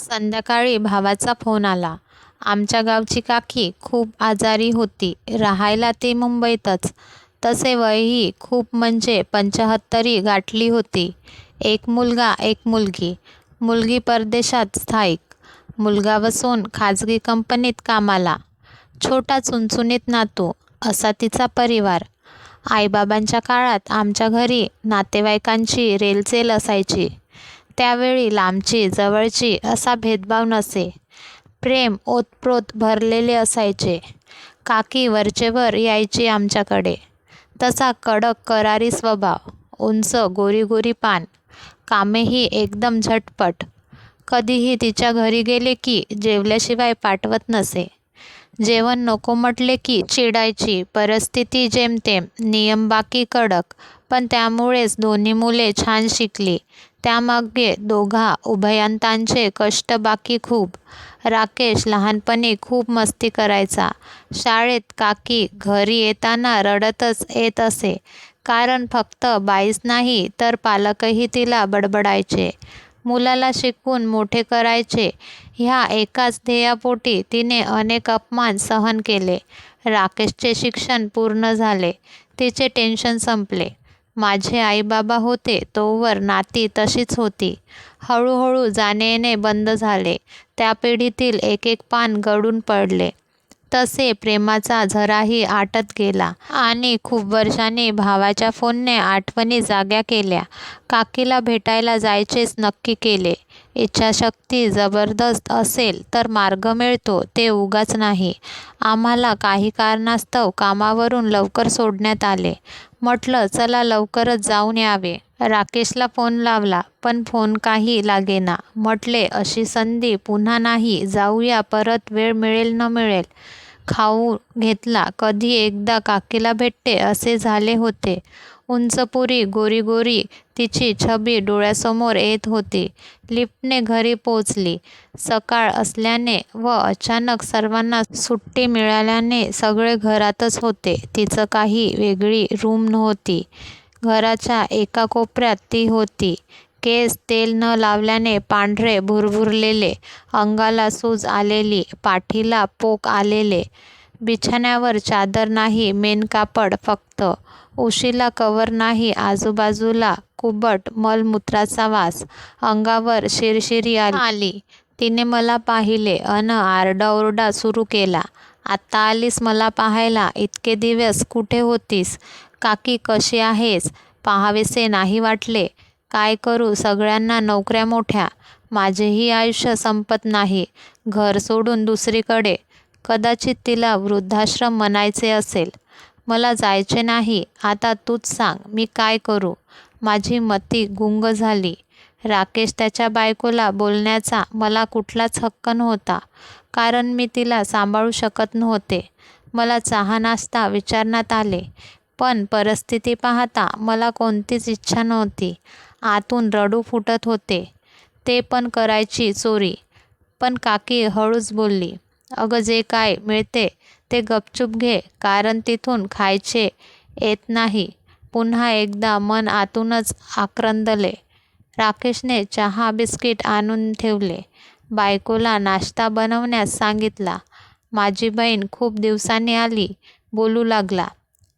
संध्याकाळी भावाचा फोन आला. आमच्या गावची काकी खूप आजारी होती. राहायला ती मुंबईतच. तसे वयही खूप म्हणजे पंचाहत्तरी गाठली होती. एक मुलगा एक मुलगी. मुलगी परदेशात स्थायिक. मुलगा बसून खाजगी कंपनीत कामाला. छोटा चुनचुनीत नातू असा तिचा परिवार. आईबाबांच्या काळात आमच्या घरी नातेवाईकांची रेलचेल असायची. त्यावेळी लांबची जवळची असा भेदभाव नसे. प्रेम ओतप्रोत भरलेले असायचे. काकी वरचेवर यायची आमच्याकडे. तसा कडक करारी स्वभाव. उंच गोरीगोरी पान. कामेही एकदम झटपट. कधीही तिच्या घरी गेले की जेवल्याशिवाय पाठवत नसे. जेवण नको म्हटले की चिडायची. परिस्थिती जेमतेम. नियम बाकी कडक. पण त्यामुळेच दोन्ही मुले छान शिकली. त्यामागे दोघा उभयतांचे कष्ट बाकी खूप. राकेश लहानपणी खूप मस्ती करायचा. शाळेत काकी घरी येताना रडतच येत असे. कारण फक्त बाईच नाही तर पालकही तिला बडबडायचे. मुलाला शिकवून मोठे करायचे ह्या एकाच ध्येयापोटी तिने अनेक अपमान सहन केले. राकेशचे शिक्षण पूर्ण झाले. तिचे टेन्शन संपले. माझे आईबाबा होते तोवर नाती तशीच होती. हळूहळू जाणेयेणे बंद झाले. त्या पिढीतील एकेक पान गळून पडले. तसे प्रेमाचा झराही आटत गेला. आणि खूप वर्षांनी भावाच्या फोनने आठवणी जाग्या केल्या. काकीला भेटायला जायचेच नक्की केले. इच्छाशक्ती जबरदस्त असेल तर मार्ग मिळतो ते उगाच नाही. आम्हाला काही कारणास्तव कामावरून लवकर सोडण्यात आले. म्हटलं चला लवकरच जाऊन यावे. राकेशला फोन लावला पण फोन काही लागेना. म्हटले अशी संधी पुन्हा नाही जाऊया परत वेळ मिळेल न मिळेल. खाऊ घेतला. कधी एकदा काकीला भेटते असे झाले होते. उंचपुरी गोरी गोरी तिची छबी डोळ्यासमोर येत होती. लिफ्टने घरी पोचली. सकाळ असल्याने व अचानक सर्वांना सुट्टी मिळाल्याने सगळे घरातच होते. तिचं काही वेगळी रूम नव्हती. घराच्या एका कोपऱ्यात ती होती. केस तेल न लावल्याने पांढरे भुरभुरलेले. अंगाला सूज आलेली. पाठीला पोक आलेले. बिछान्यावर चादर नाही मेनकापड फक्त. उशीला कवर नाही आजूबाजूला कुबट मलमूत्राचा वास. अंगावर शिरशिरी आली. तिने मला पाहिले अन आरडाओरडा सुरू केला. आत्ता आलीस मला पाहायला? इतके दिवस कुठे होतीस? काकी कशी आहेस पाहावेसे नाही वाटले? काय करू सगळ्यांना नोकऱ्या मोठ्या. माझेही आयुष्य संपत नाही घर सोडून दुसरीकडे. कदाचित तिला वृद्धाश्रम म्हणायचे असेल. मला जायचे नाही. आता तूच सांग मी काय करू? माझी मती गुंग झाली. राकेश त्याच्या बायकोला बोलण्याचा मला कुठलाच हक्क नव्हता. कारण मी तिला सांभाळू शकत नव्हते. मला चहा नाश्ता विचारण्यात आले. पण परिस्थिती पाहता मला कोणतीच इच्छा नव्हती. आतून रडू फुटत होते. ते पण करायची चोरी. पण काकी हळूच बोलली. अगं जे काय मिळते ते गपचूप घे कारण तिथून खायचे येत नाही. पुन्हा एकदा मन आतूनच आक्रंदले. राकेशने चहा बिस्किट आणून ठेवले. बायकोला नाश्ता बनवण्यास सांगितला. माझी बहीण खूप दिवसांनी आली. बोलू लागला.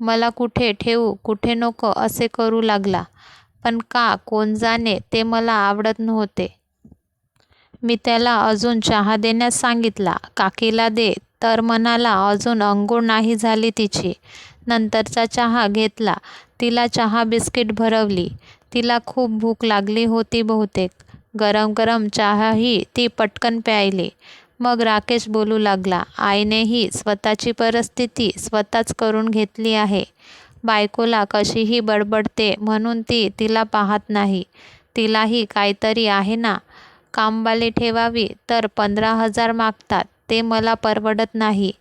मला कुठे ठेवू कुठे नको असे करू लागला. पण का कोण जाणे ते मला आवडत नव्हते. मी त्याला अजून चहा देण्यास सांगितला. काकीला दे तर म्हणाला अजून अंघोळ नाही झाली तिची. नंतरचा चहा घेतला. तिला चहा बिस्किट भरवली. तिला खूप भूक लागली होती बहुतेक. गरम गरम चहाही ती पटकन प्यायली. मग राकेश बोलू लागला. आईनेही स्वतःची परिस्थिती स्वतःच करून घेतली आहे. बायकोला कशीही बडबडते म्हणून ती तिला पाहत नाही. तिलाही काहीतरी आहे ना. कामवाली ठेवावी तर पंधरा हजार मागतात ते मला परवडत नाही.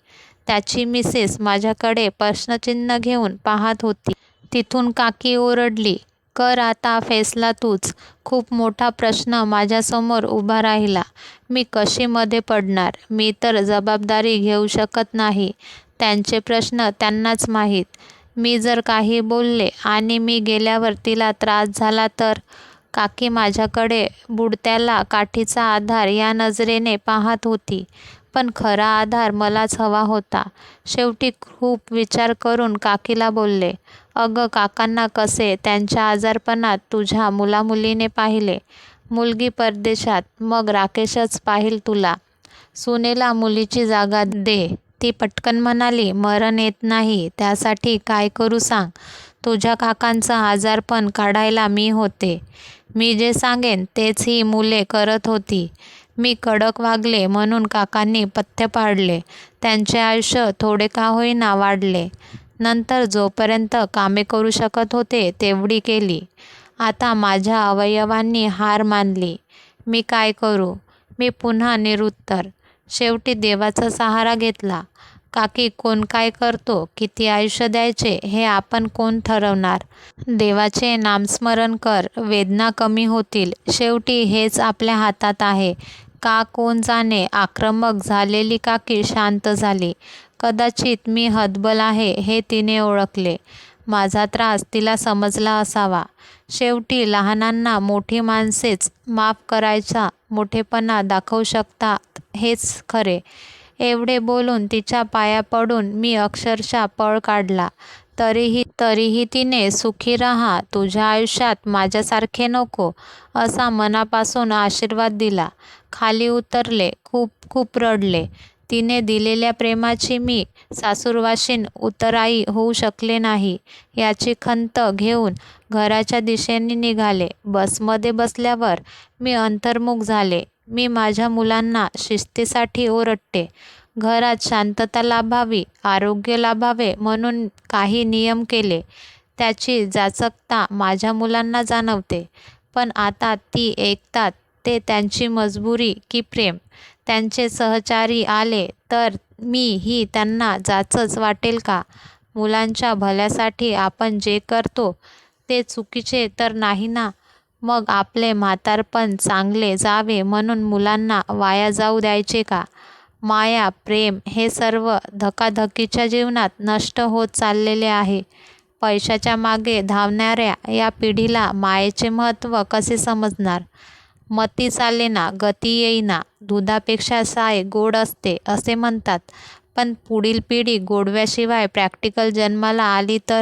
त्याची मिसेस माझ्याकडे प्रश्नचिन्ह घेऊन पाहात होती. तिथून काकी ओरडली. कर आता फैसला तूच. खूप मोठा प्रश्न माझ्यासमोर उभा राहिला. मी कशीमध्ये पडणार? मी तर जबाबदारी घेऊ शकत नाही. त्यांचे प्रश्न त्यांनाच माहीत. मी जर काही बोलले आणि मी गेल्यावर तिला त्रास झाला तर? काकी माझ्याकडे बुडत्याला काठीचा आधार या नजरेने पाहत होती. पण खरा आधार मलाच हवा होता. शेवटी खूप विचार करून काकीला बोलले अगं काकांना कसे? त्यांच्या आजारपणात तुझ्या मुलामुलीने पाहिले. मुलगी परदेशात मग राकेशच पाहील तुला. सुनेला मुलीची जागा दे. ती पटकन म्हणाली मरण येत नाही. त्यासाठी काय करू सांग. तुझ्या काकांचं आजारपण काढायला मी होते. मी जे सांगेन तेच ही मुले करत होती. मी कडक वागले म्हणून काकांनी पथ्य पाडले. त्यांचे आयुष्य थोडे का होईना वाढले. नंतर जोपर्यंत कामे करू शकत होते तेवढी केली. आता माझ्या अवयवांनी हार मानली. मी काय करू? मी पुन्हा निरुत्तर. शेवटी देवाचा सहारा घेतला. काकी कोण काय करतो किती आयुष्य द्यायचे हे आपण कोण ठरवणार? देवाचे नामस्मरण कर वेदना कमी होतील. शेवटी हेच आपल्या हातात आहे. का कोण जाणे आक्रमक झालेली काकी शांत झाली. कदाचित मी हतबल आहे हे तिने ओळखले. माझा त्रास तिला समजला असावा. शेवटी लहानांना मोठी माणसेच माफ करायचा मोठेपणा दाखवू शकतात हेच खरे. एवढे बोलून तिच्या पाया पडून मी अक्षरशः पळ काढला. तरीही तरीही तिने सुखी राहा तुझ्या आयुष्यात माझ्यासारखे नको असा मनापासून आशीर्वाद दिला. खाली उतरले खूप खूप रडले. तिने दिलेल्या प्रेमाची मी सासूरवाशीन उतराई होऊ शकले नाही याची खंत घेऊन घराच्या दिशेने निघाले. बसमध्ये बसल्यावर मी अंतर्मुख झाले. मी माझ्या मुलांना शिस्तीसाठी ओरडते. घरात शांतता लाभावी आरोग्य लाभावे म्हणून काही नियम केले. त्याची जाचकता माझ्या मुलांना जाणवते. पण आता ती ऐकतात ते त्यांची मजबुरी की प्रेम. त्यांचे सहचारी आले तर मी ही त्यांना जाचच वाटेल का? मुलांच्या भल्यासाठी आपण जे करतो ते चुकीचे तर नाही ना? मग आपले म्हातारपण चांगले जावे म्हणून मुलांना वाया जाऊ द्यायचे का? माया प्रेम हे सर्व धकाधकीच्या जीवनात नष्ट होत चाललेले आहे. पैशाच्या मागे धावणाऱ्या या पिढीला मायेचे महत्त्व कसे समजणार? मती चालेना गती येईना दुधापेक्षा साय गोड असते असे म्हणतात. पण पुढील पिढी गोडव्याशिवाय प्रॅक्टिकल जन्माला आली तर?